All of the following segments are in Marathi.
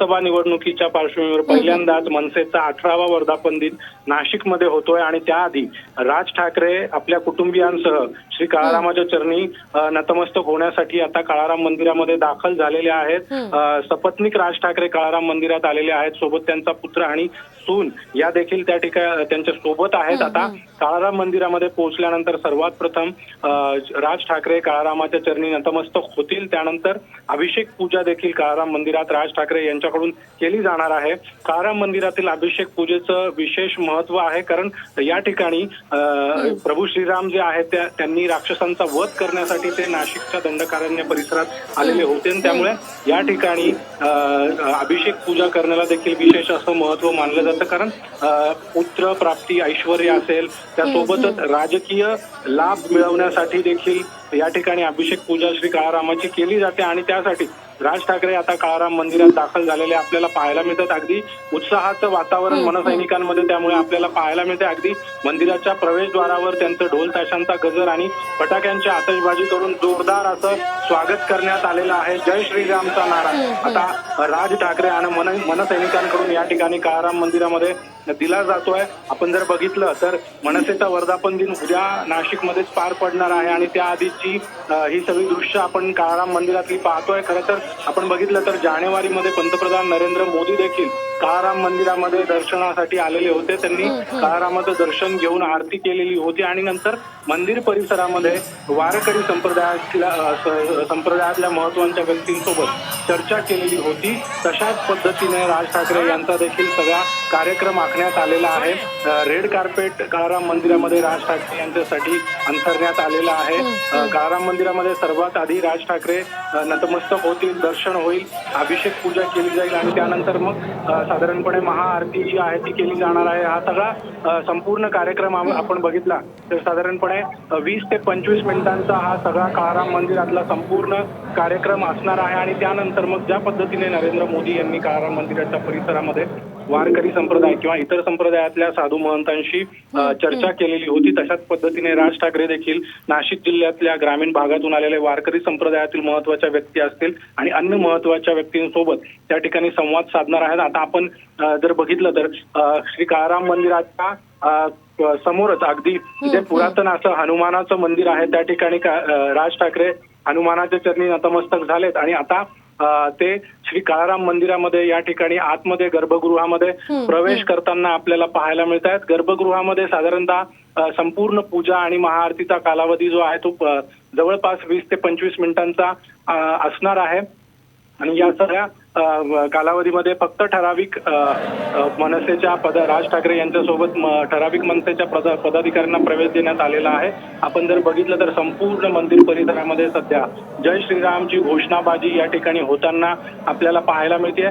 लोकसभा निवडणुकीच्या पार्श्वभूमीवर पहिल्यांदाच मनसेचा अठरावा वर्धापन दिन नाशिकमध्ये होतोय आणि त्याआधी राज ठाकरे आपल्या कुटुंबियांसह श्री काळारामाच्या चरणी नतमस्तक होण्यासाठी आता काळाराम मंदिरामध्ये दाखल झालेले आहेत. सपत्नीक राज ठाकरे काळाराम मंदिरात आलेले आहेत. सोबत त्यांचा पुत्र आणि सून या देखील त्या ठिकाणी त्यांच्यासोबत आहेत. आता काळाराम मंदिरामध्ये पोहोचल्यानंतर सर्वात प्रथम राज ठाकरे काळारामाच्या चरणी नतमस्तक होतील. त्यानंतर अभिषेक पूजा देखील काळाराम मंदिरात राज ठाकरे यांच्याकडून केली जाणार आहे. काळाराम मंदिरातील अभिषेक पूजेचं विशेष महत्त्व आहे. कारण या ठिकाणी प्रभू श्रीराम जे आहेत त्या त्यांनी राक्षसांचा वध करण्यासाठी ते नाशिकच्या दंडकारण्य परिसरात आलेले होते. त्यामुळे या ठिकाणी अभिषेक पूजा करण्याला देखील विशेष असं महत्त्व मानलं जातं. कारण पुत्र प्राप्ती ऐश्वर असेल त्यासोबतच राजकीय लाभ मिळवण्यासाठी देखील या ठिकाणी अभिषेक पूजा श्री काळारामाची केली जाते. आणि त्यासाठी राज ठाकरे आता काळाराम मंदिरात दाखल झालेले आपल्याला पाहायला मिळतात अगदी उत्साहाचं वातावरण मनसैनिकांमध्ये त्यामुळे आपल्याला पाहायला मिळते. अगदी मंदिराच्या प्रवेशद्वारावर त्यांचं ढोल ताशांचा गजर आणि फटाक्यांची आतषबाजी करून जोरदार असं स्वागत करण्यात आलेलं आहे. जय श्रीरामचा नारा. आता राज ठाकरे आणि मन मनसैनिकांकडून या ठिकाणी काळाराम मंदिरामध्ये दिला जातोय. आपण जर बघितलं तर मनसेचा वर्धापन दिन उद्या नाशिकमध्येच पार पडणार आहे आणि त्याआधीची ही सगळी दृश्य आपण काळाराम मंदिरातली पाहतोय. खरं तर आपण बघितलं तर जानेवारीमध्ये पंतप्रधान नरेंद्र मोदी देखील काळाराम मंदिरामध्ये दर्शनासाठी आलेले होते त्यांनी. काळारामाचं दर्शन घेऊन आरती केलेली होती आणि नंतर मंदिर परिसरामध्ये वारकरी संप्रदायातल्या संप्रदायातल्या महत्त्वाच्या व्यक्तींसोबत चर्चा केलेली होती. तशाच पद्धतीने राज ठाकरे यांचा देखील सगळा कार्यक्रम आखण्यात आलेला आहे. रेड कार्पेट काळाराम मंदिरामध्ये राज ठाकरे यांच्यासाठी अंतरण्यात आलेला आहे. काळाराम मंदिरामध्ये सर्वात आधी राज ठाकरे नतमस्तक होतील दर्शन होईल अभिषेक पूजा केली जाईल आणि त्यानंतर मग साधारणपणे महाआरती जी आहे ती केली जाणार आहे. हा सगळा संपूर्ण कार्यक्रम आपण बघितला. तर साधारणपणे वीस ते पंचवीस मिनिटांचा हा सगळा काळाराम मंदिरातला संपूर्ण कार्यक्रम असणार आहे. आणि त्यानंतर मग ज्या पद्धतीने नरेंद्र मोदी यांनी काळाराम मंदिराच्या परिसरामध्ये वारकरी संप्रदाय किंवा इतर संप्रदायातल्या साधू महंतांशी अ, चर्चा केलेली होती. तशाच पद्धतीने राज ठाकरे देखील नाशिक जिल्ह्यातल्या ग्रामीण भागातून आलेले वारकरी संप्रदायातील महत्त्वाच्या व्यक्ती असतील आणि अन्य महत्त्वाच्या व्यक्तींसोबत त्या ठिकाणी संवाद साधणार आहेत. आता आपण जर बघितलं तर श्री काळाराम मंदिराच्या समोरच अगदी जे पुरातन असं हनुमानाचं मंदिर आहे त्या ठिकाणी राज ठाकरे हनुमानाच्या चरणी नतमस्तक झालेत. आणि आता ते श्री काळाराम मंदिरामध्ये या ठिकाणी आतमध्ये गर्भगृहामध्ये प्रवेश करताना आपल्याला पाहायला मिळत आहेत गर्भगृहामध्ये साधारणतः संपूर्ण पूजा आणि महाआरतीचा कालावधी जो आहे तो जवळपास वीस ते पंचवीस मिनिटांचा असणार आहे. आणि या सगळ्या कालावधीमध्ये फक्त ठराविक मनसेच्या पद राज ठाकरे यांच्यासोबत ठराविक मनसेच्या पद पदाधिकाऱ्यांना प्रवेश देण्यात आलेला आहे. आपण जर बघितलं तर संपूर्ण मंदिर परिसरामध्ये सध्या जय श्रीरामची घोषणाबाजी या ठिकाणी होताना आपल्याला पाहायला मिळते.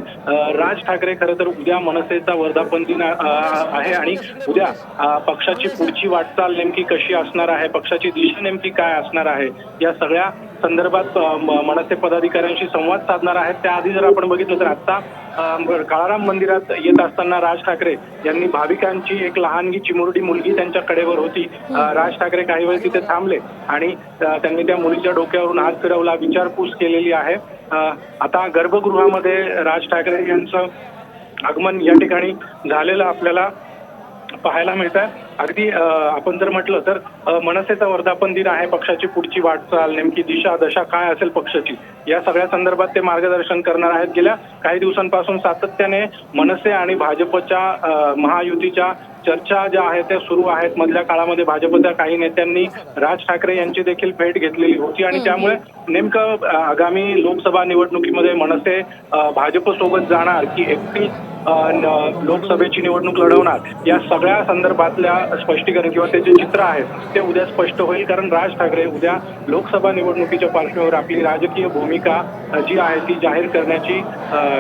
राज ठाकरे खरं तर उद्या मनसेचा वर्धापन दिन आहे आणि उद्या पक्षाची पुढची वाटचाल नेमकी कशी असणार आहे पक्षाची दिशा नेमकी काय असणार आहे या सगळ्या संदर्भात मनसे पदाधिकाऱ्यांशी संवाद साधणार आहेत. त्याआधी जर आपण बघितलं तर आता काळाराम मंदिरात येत असताना राज ठाकरे यांनी भाविकांची एक लहानगी चिमुरडी मुलगी त्यांच्या कडेवर होती. राज ठाकरे काही वेळ तिथे थांबले आणि त्यांनी त्या मुलीच्या डोक्यावरून हात फिरवला विचारपूस केलेली आहे. आता गर्भगृहामध्ये राज ठाकरे यांचं आगमन या ठिकाणी झालेलं आपल्याला पाहायला मिळत आहे अगदी आपण जर म्हटलं तर मनसेचा वर्धापन दिन आहे पक्षाची पुढची वाटचाल नेमकी दिशा दशा काय असेल पक्षाची? या सगळ्या संदर्भात ते मार्गदर्शन करणार आहेत. गेल्या काही दिवसांपासून सातत्याने मनसे आणि भाजपच्या महायुतीच्या चर्चा ज्या आहेत त्या सुरू आहेत. मधल्या काळामध्ये भाजपच्या काही नेत्यांनी राज ठाकरे यांची देखील भेट घेतलेली होती आणि त्यामुळे नेमकं आगामी लोकसभा निवडणुकीमध्ये मनसे भाजपसोबत जाणार की एकटी लोकसभेची निवडणूक लढवणार. या सगळ्या संदर्भातल्या स्पष्टीकरण किंवा ते जे चित्र आहे ते उद्या स्पष्ट होईल. कारण राज ठाकरे उद्या लोकसभा निवडणुकीच्या पार्श्वभूमीवर आपली राजकीय भूमिका जी आहे ती जाहीर करण्याची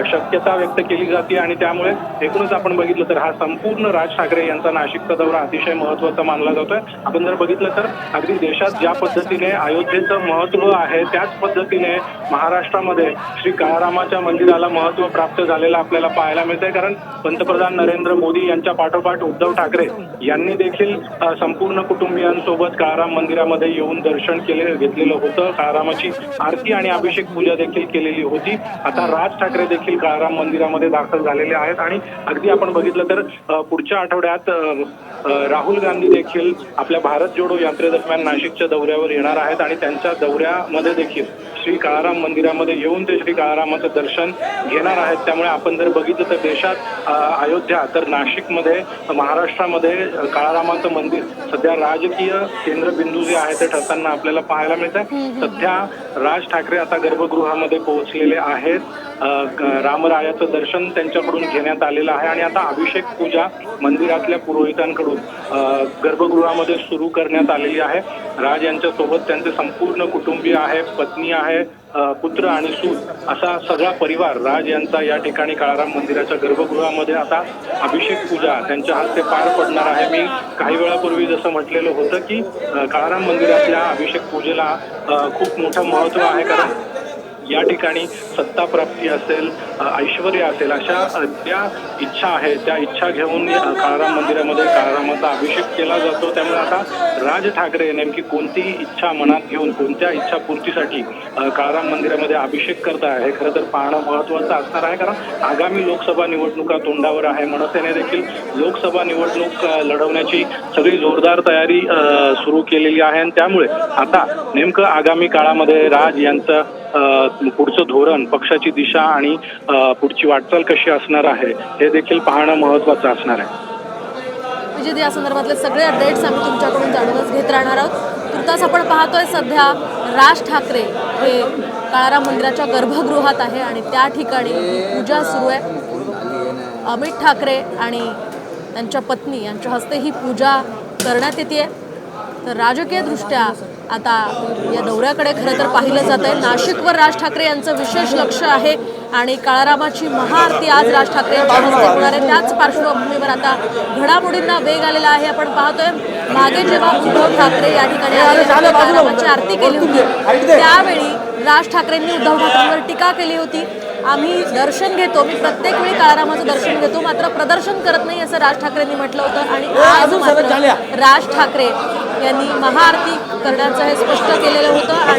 शक्यता व्यक्त केली जाते. आणि त्यामुळे एकूणच आपण बघितलं तर हा संपूर्ण राज ठाकरे यांचा नाशिकचा दौरा अतिशय महत्त्वाचा मानला जातोय. आपण जर बघितलं तर अगदी देशात ज्या पद्धतीने अयोध्येचं महत्त्व आहे त्याच पद्धतीने महाराष्ट्रामध्ये श्री काळारामाच्या मंदिराला महत्त्व प्राप्त झालेलं आपल्याला पाहायला मिळतंय. कारण पंतप्रधान नरेंद्र मोदी यांच्या पाठोपाठ उद्धव ठाकरे यांनी देखील संपूर्ण कुटुंबियांसोबत काळाराम मंदिरामध्ये येऊन दर्शन केले घेतलेलं होतं. काळारामाची आरती आणि अभिषेक पूजा देखील केलेली होती. आता राज ठाकरे देखील काळाराम मंदिरामध्ये दाखल झालेले आहेत आणि अगदी आपण बघितलं तर पुढच्या आठवड्यात राहुल गांधी देखील आपल्या भारत जोडो यात्रेदरम्यान नाशिकच्या दौऱ्यावर येणार आहेत आणि त्यांच्या दौऱ्यामध्ये देखील श्री काळाराम मंदिरामध्ये येऊन ते श्री काळारामाचं दर्शन घेणार आहेत. त्यामुळे आपण जर बघितलं तर देशात अयोध्या तर नाशिकमध्ये महाराष्ट्रामध्ये काळारामाचं मंदिर सध्या राजकीय केंद्रबिंदू जे आहे ते ठरताना आपल्याला पाहायला मिळत आहे सध्या राज ठाकरे आता गर्भगृहामध्ये पोहोचलेले आहेत. रामरायाचं दर्शन त्यांच्याकडून घेण्यात आलेलं आहे आणि आता अभिषेक पूजा मंदिरातल्या पुरोहितांकडून गर्भगृहामध्ये सुरू करण्यात आलेली आहे. राज यांच्या सोबत त्यांचे संपूर्ण कुटुंबीय आहे पत्नी आहे पुत्र आणि सूत असा सगळा परिवार राज यांचा या ठिकाणी काळाराम मंदिराच्या गर्भगृहामध्ये आता अभिषेक पूजा त्यांच्या हस्ते पार पडणार आहे. मी काही वेळापूर्वी जसं म्हटलेलं होतं की काळाराम मंदिरातल्या अभिषेक पूजेला खूप मोठं महत्त्व आहे. कारण या ठिकाणी सत्ता प्राप्ती असेल ऐश्वर असेल अशा ज्या इच्छा आहेत त्या इच्छा घेऊन काळाराम मंदिरामध्ये काळारामाचा अभिषेक केला जातो. त्यामुळे आता राज ठाकरे नेमकी कोणती इच्छा मनात घेऊन कोणत्या इच्छा पूर्तीसाठी काळाराम मंदिरामध्ये अभिषेक करत आहे हे खरं तर पाहणं महत्वाचं असणार आहे. कारण आगामी लोकसभा निवडणुका तोंडावर आहे. मनसेने देखील लोकसभा निवडणूक लढवण्याची सगळी जोरदार तयारी सुरू केलेली आहे. आणि त्यामुळे आता नेमकं आगामी काळामध्ये राज यांचं पुढचं धोरण पक्षाची दिशा आणि पुढची वाटचाल कशी असणार आहे हे देखील पाहणं महत्वाचं असणार आहे. म्हणजे या संदर्भातले सगळे अपडेट्स आम्ही तुमच्याकडून जाणूनच घेत राहणार आहोत. तुर्तास आपण पाहतोय सध्या राज ठाकरे हे काळाराम मंदिराच्या गर्भगृहात आहे आणि त्या ठिकाणी पूजा सुरू आहे. अमित ठाकरे आणि त्यांच्या पत्नी यांच्या हस्ते ही पूजा करण्यात येते. तर राजकीयदृष्ट्या आता या दौऱ्याकडे खरं तर पाहिलं जात आहे. नाशिकवर राज ठाकरे यांचं विशेष लक्ष आहे आणि काळारामाची महाआरती आज राज ठाकरे यांच्या होणार आहे. त्याच पार्श्वभूमीवर आता घडामोडींना वेग आलेला आहे. आपण पाहतोय मागे जेव्हा उद्धव ठाकरे या ठिकाणी आले होते, काळारामाची आरती केली होती. त्यावेळी राज ठाकरेंनी उद्धव ठाकरेंवर टीका केली होती. आम्ही दर्शन घेतो मी प्रत्येक वेळी काळारामाचं दर्शन घेतो मात्र प्रदर्शन करत नाही असं राज ठाकरेंनी म्हटलं होतं आणि आज मात्र राज ठाकरे यांनी महाआरती करण्याचं हे स्पष्ट केलेलं होतं